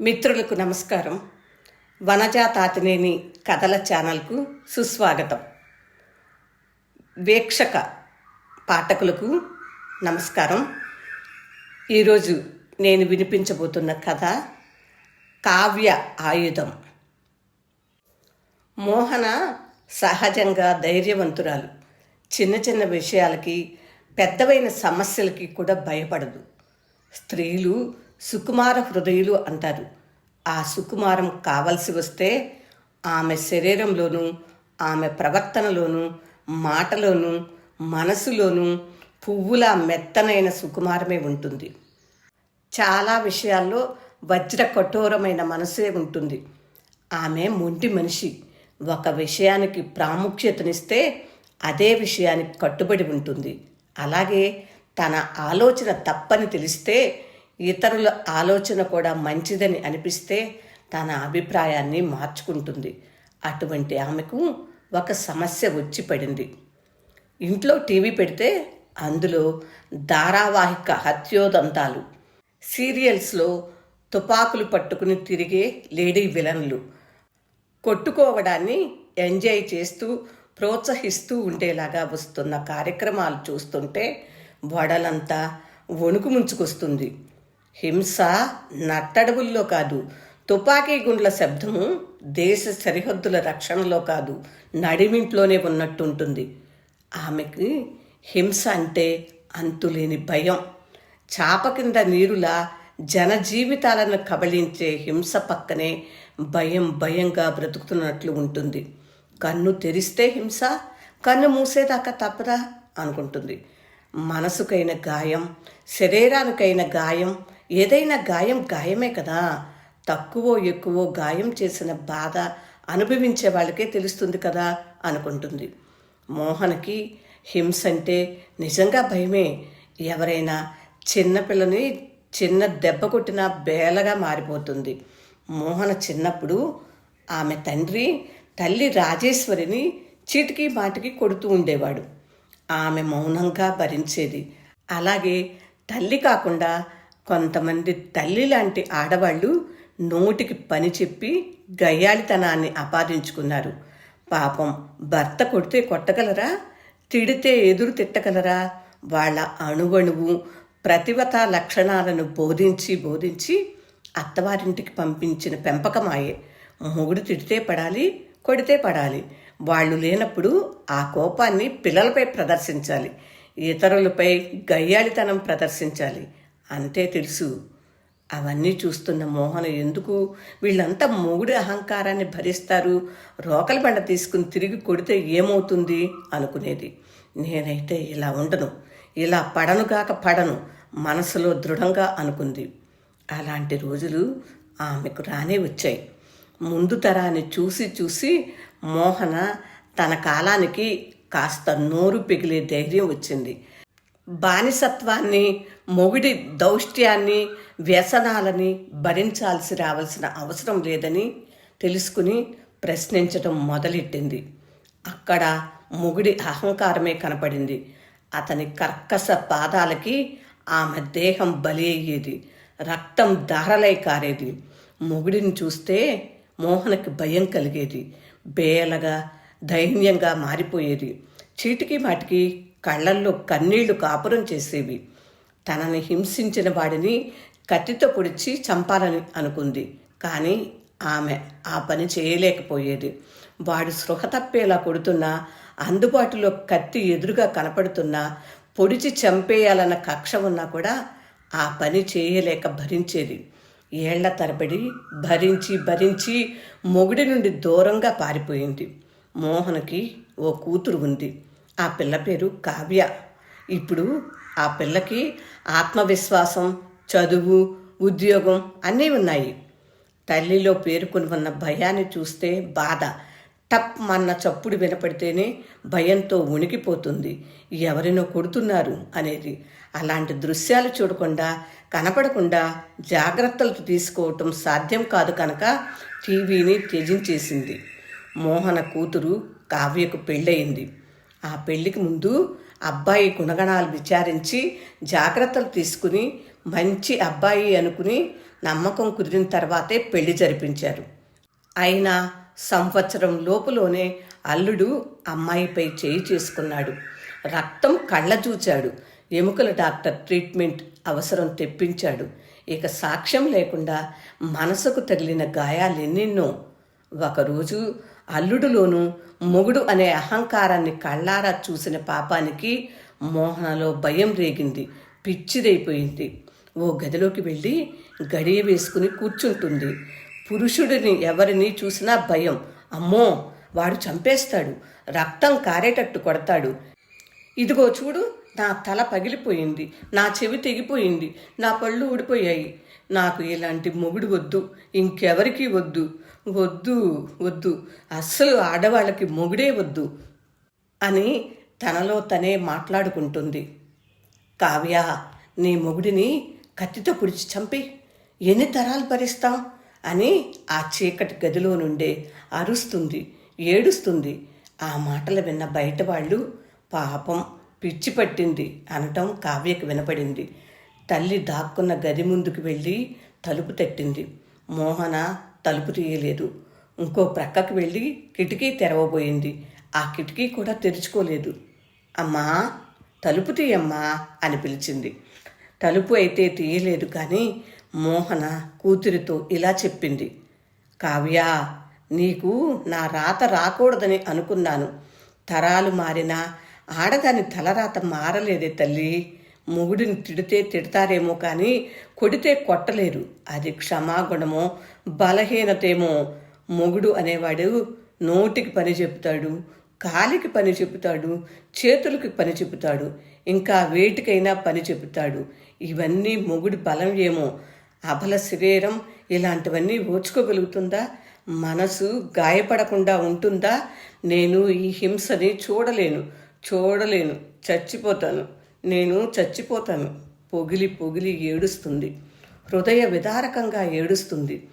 మిత్రులకు నమస్కారం. వనజా తాతినేని కథల ఛానల్కు సుస్వాగతం. వీక్షక పాఠకులకు నమస్కారం. ఈరోజు నేను వినిపించబోతున్న కథ కావ్య ఆయుధం. మోహన సహజంగా ధైర్యవంతురాలు. చిన్న చిన్న విషయాలకి పెద్దవైన సమస్యలకి కూడా భయపడదు. స్త్రీలు సుకుమార హృదయులు అంటారు. ఆ సుకుమారం కావలసి వస్తే ఆమె శరీరంలోనూ ఆమె ప్రవర్తనలోనూ మాటలోనూ మనసులోనూ పువ్వుల మెత్తనైన సుకుమారమే ఉంటుంది. చాలా విషయాల్లో వజ్ర కఠోరమైన మనసే ఉంటుంది. ఆమె మొండి మనిషి. ఒక విషయానికి ప్రాముఖ్యతనిస్తే అదే విషయానికి కట్టుబడి ఉంటుంది. అలాగే తన ఆలోచన తప్పని తెలిస్తే ఇతరుల ఆలోచన కూడా మంచిదని అనిపిస్తే తన అభిప్రాయాన్ని మార్చుకుంటుంది. అటువంటి ఆమెకు ఒక సమస్య వచ్చి పడింది. ఇంట్లో టీవీ పెడితే అందులో ధారావాహిక హత్యోదంతాలు సీరియల్స్లో తుపాకులు పట్టుకుని తిరిగే లేడీ విలన్లు కొట్టుకోవడాన్ని ఎంజాయ్ చేస్తూ ప్రోత్సహిస్తూ ఉండేలాగా వస్తున్న కార్యక్రమాలు చూస్తుంటే వడలంతా వణుకు ముంచుకొస్తుంది. హింస నట్టడవుల్లో కాదు. తుపాకీ గుండ్ల శబ్దము దేశ సరిహద్దుల రక్షణలో కాదు. నడిమింట్లోనే ఉన్నట్టుంటుంది. ఆమెకి హింస అంటే అంతులేని భయం. చాప కింద నీరులా జనజీవితాలను కబళించే హింస పక్కనే భయం భయంగా బ్రతుకుతున్నట్లు ఉంటుంది. కన్ను తెరిస్తే హింస కన్ను మూసేదాకా తప్పదా అనుకుంటుంది. మనసుకైన గాయం శరీరానికైన గాయం ఏదైనా గాయం గాయమే కదా. తక్కువ ఎక్కువ గాయం చేసిన బాధ అనుభవించే వాళ్ళకే తెలుస్తుంది కదా అనుకుంటుంది. మోహన్కి హింస అంటే నిజంగా భయమే. ఎవరైనా చిన్నపిల్లని చిన్న దెబ్బ కొట్టినా బేలగా మారిపోతుంది. మోహన చిన్నప్పుడు ఆమె తండ్రి తల్లి రాజేశ్వరిని చీటికి మాటికి కొడుతూ ఉండేవాడు. ఆమె మౌనంగా భరించేది. అలాగే తల్లి కాకుండా కొంతమంది తల్లి లాంటి ఆడవాళ్ళు నోటికి పని చెప్పి గయ్యాళితనాన్ని ఆపాదించుకున్నారు పాపం భర్త కొడితే కొట్టగలరా? తిడితే ఎదురు తిట్టగలరా? వాళ్ళ అణువణువు ప్రతివత లక్షణాలను బోధించి బోధించి అత్తవారింటికి పంపించిన పెంపకమాయే. మొగుడు తిడితే పడాలి కొడితే పడాలి. వాళ్ళు లేనప్పుడు ఆ కోపాన్ని పిల్లలపై ప్రదర్శించాలి. ఇతరులపై గయ్యాళితనం ప్రదర్శించాలి. అంతే తెలుసు. అవన్నీ చూస్తున్న మోహన ఎందుకు వీళ్ళంతా మొగుడి అహంకారాన్ని భరిస్తారు? రోకలి బండ తీసుకుని తిరిగి కొడితే ఏమవుతుంది? అనుకునేది. నేనైతే ఇలా ఉండను. ఇలా పడనుగాక పడను. మనసులో దృఢంగా అనుకుంది. అలాంటి రోజులు ఆమెకు రానే వచ్చాయి. ముందు తరాన్ని చూసి చూసి మోహన తన కాలానికి కాస్త నోరు పిగిలే ధైర్యం వచ్చింది. బానిసత్వాన్ని మొగుడి దౌష్ట్యాన్ని వ్యసనాలని భరించాల్సి రావాల్సిన అవసరం లేదని తెలుసుకుని ప్రశ్నించడం మొదలెట్టింది. అక్కడ మొగుడి అహంకారమే కనపడింది. అతని కర్కశ పాదాలకి ఆమె దేహం బలి అయ్యేది. రక్తం ధారలై కారేది. మొగుడిని చూస్తే మోహనకి భయం కలిగేది. బేలగా దైన్యంగా మారిపోయేది. చీటికి మాటికి కళ్ళల్లో కన్నీళ్ళు కాపురం చేసేవి. తనని హింసించిన వాడిని కత్తితో పొడిచి చంపాలని అనుకుంది. కానీ ఆమె ఆ పని చేయలేకపోయేది. వాడు స్పృహ తప్పేలా కొడుతున్నా అందుబాటులో కత్తి ఎదురుగా కనపడుతున్నా పొడిచి చంపేయాలన్న కక్ష ఉన్నా కూడా ఆ పని చేయలేక భరించేది. ఏళ్ళ తరబడి భరించి భరించి మొగుడి నుండి దూరంగా పారిపోయింది. మోహన్కి ఓ కూతురు ఉంది. ఆ పిల్ల పేరు కావ్య. ఇప్పుడు ఆ పిల్లకి ఆత్మవిశ్వాసం చదువు ఉద్యోగం అన్నీ ఉన్నాయి. తల్లిలో పేరుకుని ఉన్న భయాన్ని చూస్తే బాధ. టప్ మన్న చప్పుడు వినపడితేనే భయంతో ఉనికిపోతుంది ఎవరినో కొడుతున్నారు అనేది. అలాంటి దృశ్యాలు చూడకుండా కనపడకుండా జాగ్రత్తలు తీసుకోవటం సాధ్యం కాదు కనుక టీవీని త్యజించేసింది. మోహన కూతురు కావ్యకు పెళ్ళయింది. ఆ పెళ్ళికి ముందు అబ్బాయి గుణగణాలు విచారించి జాగ్రత్తలు తీసుకుని మంచి అబ్బాయి అనుకుని నమ్మకం కుదిరిన తర్వాతే పెళ్ళి జరిపించారు. అయినా సంవత్సరం లోపులోనే అల్లుడు అమ్మాయిపై చేయి చేసుకున్నాడు. రక్తం కళ్ళ చూచాడు ఎముకల డాక్టర్ ట్రీట్మెంట్ అవసరం తెప్పించాడు. ఇక సాక్ష్యం లేకుండా మనసుకు తగిలిన గాయాలెన్నెన్నో ఒకరోజు అల్లుడులోనూ మొగుడు అనే అహంకారాన్ని కళ్ళారా చూసిన పాపానికి మోహనలో భయం రేగింది పిచ్చిదైపోయింది. ఓ గదిలోకి వెళ్ళి గడియ వేసుకుని కూర్చుంటుంది. పురుషుడిని ఎవరిని చూసినా భయం. అమ్మో! వాడు చంపేస్తాడు రక్తం కారేటట్టు కొడతాడు. ఇదిగో చూడు నా తల పగిలిపోయింది నా చెవి తెగిపోయింది నా పళ్ళు ఊడిపోయాయి. నాకు ఇలాంటి మొగుడు వద్దు ఇంకెవరికి వద్దు వద్దు వద్దు అస్సలు ఆడవాళ్ళకి మొగుడే వద్దు అని తనలో తనే మాట్లాడుకుంటుంది. కావ్య నీ మొగుడిని కత్తితో పొడిచి చంపి ఎన్ని తరాలు భరిస్తాం అని ఆ చీకటి గదిలో నుండే అరుస్తుంది ఏడుస్తుంది. ఆ మాటలు విన్న బయట వాళ్ళు పాపం పిచ్చి పట్టింది అనటం కావ్యకు వినపడింది. తల్లి దాక్కున్న గది ముందుకు వెళ్ళి తలుపు తట్టింది. మోహన తలుపు తీయలేదు. ఇంకో ప్రక్కకు వెళ్ళి కిటికీ తెరవబోయింది. ఆ కిటికీ కూడా తెరుచుకోలేదు. అమ్మా తలుపు తీయమ్మా అని పిలిచింది. తలుపు అయితే తీయలేదు కానీ మోహన కూతురితో ఇలా చెప్పింది. కావ్య నీకు నా రాత రాకూడదని అనుకున్నాను. తరాలు మారినా ఆడదాని తలరాత మారలేదే తల్లి. మొగుడిని తిడితే తిడతారేమో కానీ కొడితే కొట్టలేరు. అది క్షమాగుణమో బలహీనతేమో. మొగుడు అనేవాడు నోటికి పని చెబుతాడు కాలికి పని చెబుతాడు చేతులకి పని చెబుతాడు ఇంకా వేటికైనా పని చెబుతాడు. ఇవన్నీ మొగుడి బలం ఏమో. అబల శరీరం ఇలాంటివన్నీ ఓర్చుకోగలుగుతుందా? మనసు గాయపడకుండా ఉంటుందా? నేను ఈ హింసని చూడలేను చూడలేను చచ్చిపోతాను. నేను చచ్చిపోతాను. పొగిలి పొగిలి ఏడుస్తుంది. హృదయ విదారకంగా ఏడుస్తుంది.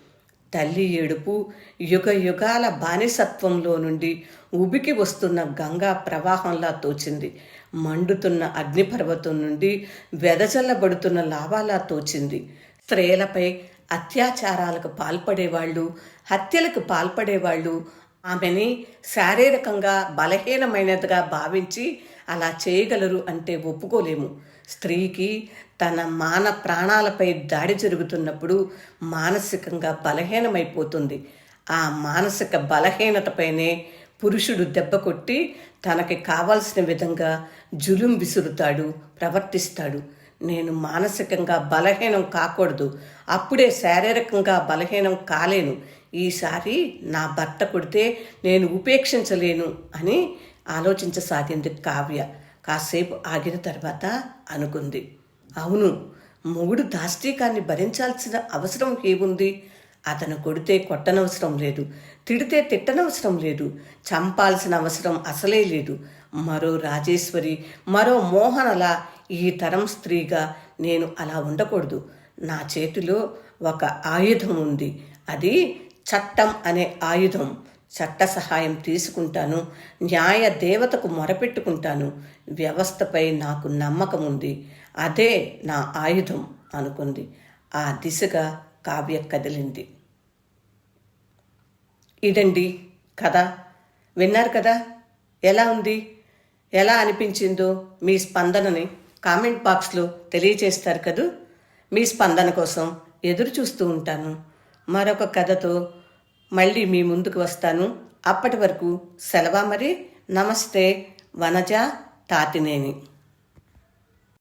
తల్లి ఏడుపు యుగ యుగాల బానిసత్వంలో నుండి ఉబికి వస్తున్న గంగా ప్రవాహంలా తోచింది. మండుతున్న అగ్నిపర్వతం నుండి వెదజల్లబడుతున్న లావాలా తోచింది. స్త్రీలపై అత్యాచారాలకు పాల్పడేవాళ్ళు హత్యలకు పాల్పడేవాళ్ళు ఆమెని శారీరకంగా బలహీనమైనదిగా భావించి అలా చేయగలరు అంటే ఒప్పుకోలేము. స్త్రీకి తన మాన ప్రాణాలపై దాడి జరుగుతున్నప్పుడు మానసికంగా బలహీనమైపోతుంది. ఆ మానసిక బలహీనతపైనే పురుషుడు దెబ్బ కొట్టి తనకి కావాల్సిన విధంగా జులుం విసురుతాడు ప్రవర్తిస్తాడు. నేను మానసికంగా బలహీనం కాకూడదు. అప్పుడే శారీరకంగా బలహీనం కాలేను. ఈసారి నా భర్త కొడితే నేను ఉపేక్షించలేను అని ఆలోచించసాగింది కావ్య. కాసేపు ఆగిన తర్వాత అనుకుంది. అవును మొగుడు దాష్టీకాన్ని భరించాల్సిన అవసరం ఏముంది? అతను కొడితే కొట్టనవసరం లేదు తిడితే తిట్టనవసరం లేదు చంపాల్సిన అవసరం అసలే లేదు. మరో రాజేశ్వరి మరో మోహనలా ఈ తరం స్త్రీగా నేను అలా ఉండకూడదు. నా చేతిలో ఒక ఆయుధం ఉంది. అది చట్టం అనే ఆయుధం. చట్ట సహాయం తీసుకుంటాను న్యాయ దేవతకు మొరపెట్టుకుంటాను వ్యవస్థపై నాకు నమ్మకం ఉంది అదే నా ఆయుధం అనుకుంది. ఆ దిశగా కావ్య కదిలింది. ఇదండి కథ. విన్నారు కదా? ఎలా ఉంది? ఎలా అనిపించిందో మీ స్పందనని కామెంట్ బాక్స్లో తెలియజేస్తారు కదూ? మీ స్పందన కోసం ఎదురు చూస్తూ ఉంటాను. మరొక కథతో మళ్ళీ మీ ముందుకు వస్తాను. అప్పటి వరకు సెలవా మరి? నమస్తే వనజ తాతినేని.